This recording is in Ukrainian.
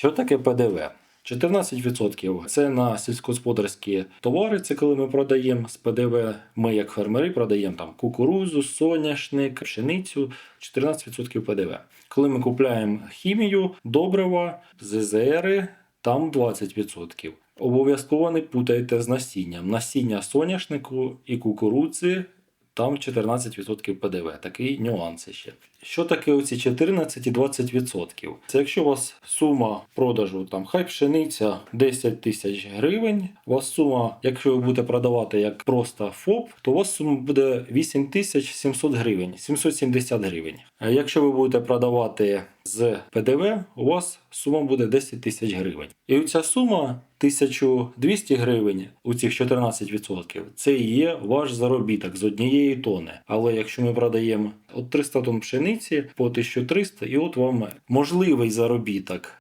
Що таке ПДВ? 14% це на сільськогосподарські товари. Це коли ми продаємо з ПДВ. Ми, як фермери, продаємо там кукурузу, соняшник, пшеницю. 14% ПДВ. Коли ми купуємо хімію, добрива, ЗЗР, там 20%. Обов'язково не путайте з насінням. Насіння соняшнику і кукурудзи там 14% ПДВ. Такий нюанс ще. Що таке оці 14 і 20%? Це якщо у вас сума продажу, там хай пшениця 10 тисяч гривень, у вас сума, якщо ви будете продавати як просто ФОП, то у вас сума буде 8700 гривень, 770 гривень. А якщо ви будете продавати з ПДВ, у вас сума буде 10 тисяч гривень. І ця сума 1200 гривень у цих 14% це і є ваш заробіток з однієї тони. Але якщо ми продаємо от 300 тонн пшениці по 1300, і от вам можливий заробіток